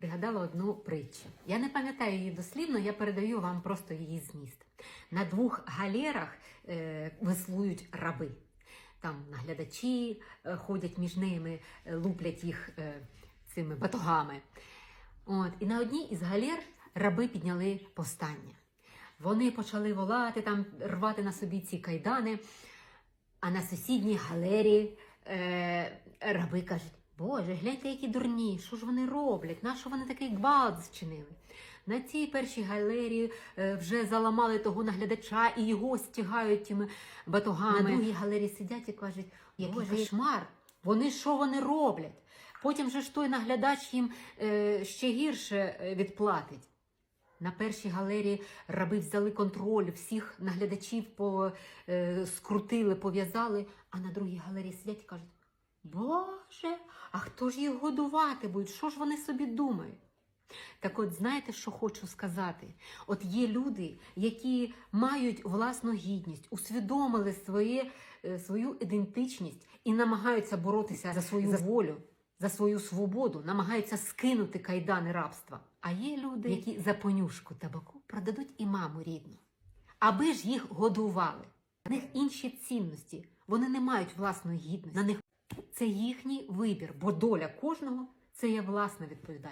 пригадала одну притчу. Я не пам'ятаю її дослівно, я передаю вам просто її зміст. На двох галерах е, веслують раби. Там наглядачі е, ходять між ними, е, луплять їх е, цими батогами. От, і на одній із галер раби підняли повстання. Вони почали волати, там, рвати на собі ці кайдани, а на сусідній галері е, раби кажуть: Боже, гляньте, які дурні, що ж вони роблять? Нащо вони такий гвалт зчинили? На цій першій галері е, вже заламали того наглядача і його стягають тими батогами. На другій галері сидять і кажуть, який Боже, кошмар, вони що вони роблять? Потім же ж той наглядач їм е, ще гірше е, відплатить. На першій галерії раби взяли контроль, всіх наглядачів по, е, скрутили, пов'язали, а на другій галерії сидять і кажуть: Боже, а хто ж їх годувати буде? Що ж вони собі думають? Так от, знаєте, що хочу сказати? От є люди, які мають власну гідність, усвідомили своє, е, свою ідентичність і намагаються боротися за свою волю, за свою свободу, намагаються скинути кайдани рабства. А є люди, які за понюшку табаку продадуть і маму рідну, аби ж їх годували. На них інші цінності, вони не мають власної гідності. На них це їхній вибір, бо доля кожного це є власна відповідальність.